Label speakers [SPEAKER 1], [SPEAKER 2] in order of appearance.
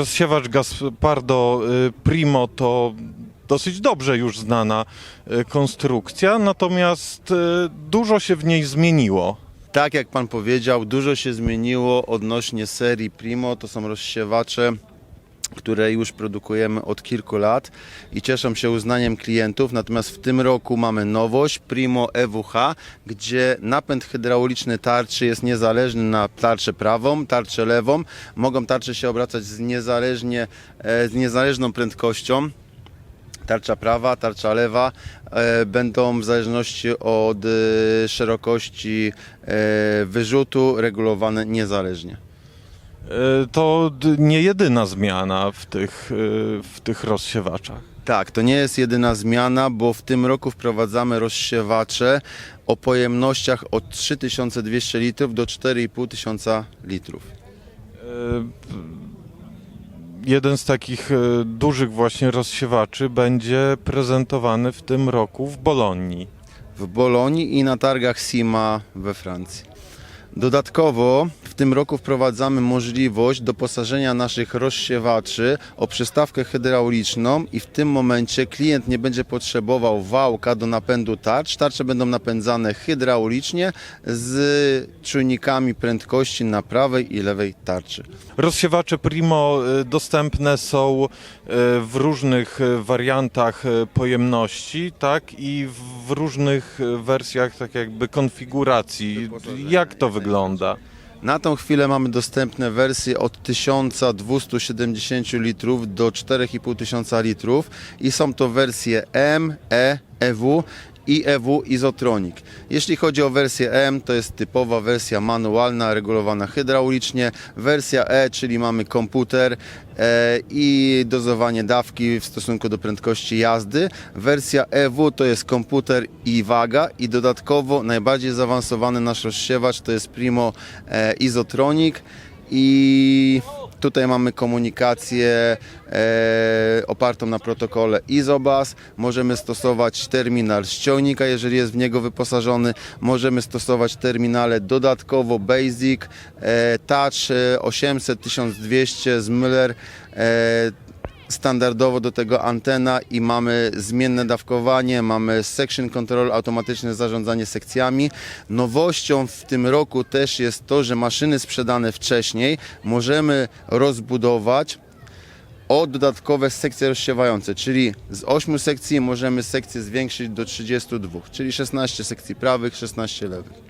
[SPEAKER 1] rozsiewacz Gaspardo y, Primo to dosyć dobrze już znana y, konstrukcja, natomiast y, dużo się w niej zmieniło.
[SPEAKER 2] Tak jak pan powiedział, dużo się zmieniło odnośnie serii Primo. To są rozsiewacze, które już produkujemy od kilku lat i cieszą się uznaniem klientów. Natomiast w tym roku mamy nowość Primo EWH, gdzie napęd hydrauliczny tarczy jest niezależny na tarczę prawą, tarczę lewą. Mogą tarcze się obracać z, niezależnie, e, z niezależną prędkością. Tarcza prawa, tarcza lewa e, będą w zależności od e, szerokości e, wyrzutu regulowane niezależnie.
[SPEAKER 1] Y, To nie jedyna zmiana w tych, y, w tych rozsiewaczach.
[SPEAKER 2] Tak, to nie jest jedyna zmiana, bo w tym roku wprowadzamy rozsiewacze o pojemnościach od 3200 litrów do 4500 litrów.
[SPEAKER 1] Y, Jeden z takich dużych właśnie rozsiewaczy będzie prezentowany w tym roku w Bolonii.
[SPEAKER 2] w Bolonii i na targach SIMA we Francji. Dodatkowo tym roku wprowadzamy możliwość doposażenia naszych rozsiewaczy o przystawkę hydrauliczną i w tym momencie klient nie będzie potrzebował wałka do napędu tarcz. Tarcze będą napędzane hydraulicznie z czujnikami prędkości na prawej i lewej tarczy.
[SPEAKER 1] Rozsiewacze Primo y, dostępne są y, w różnych y, wariantach pojemności, tak? I w różnych wersjach tak jakby konfiguracji. Jak to wygląda?
[SPEAKER 2] Na tą chwilę mamy dostępne wersje od 1270 litrów do 4500 litrów i są to wersje M, E, EW i EW Izotronic. Jeśli chodzi o wersję M, to jest typowa wersja manualna, regulowana hydraulicznie. Wersja E, czyli mamy komputer e, i dozowanie dawki w stosunku do prędkości jazdy. Wersja EW to jest komputer i waga i dodatkowo najbardziej zaawansowany nasz rozsiewacz to jest Primo e, Izotronic i tutaj mamy komunikację e, opartą na protokole Izobus. Możemy stosować terminal z ciągnika, jeżeli jest w niego wyposażony. Możemy stosować terminale dodatkowo Basic, e, Touch e, 800, 1200 z Müller. E, standardowo do tego antena i mamy zmienne dawkowanie, mamy section control, automatyczne zarządzanie sekcjami. Nowością w tym roku też jest to, że maszyny sprzedane wcześniej możemy rozbudować o dodatkowe sekcje rozsiewające, czyli z 8 sekcji możemy sekcje zwiększyć do 32, czyli 16 sekcji prawych, 16 lewych.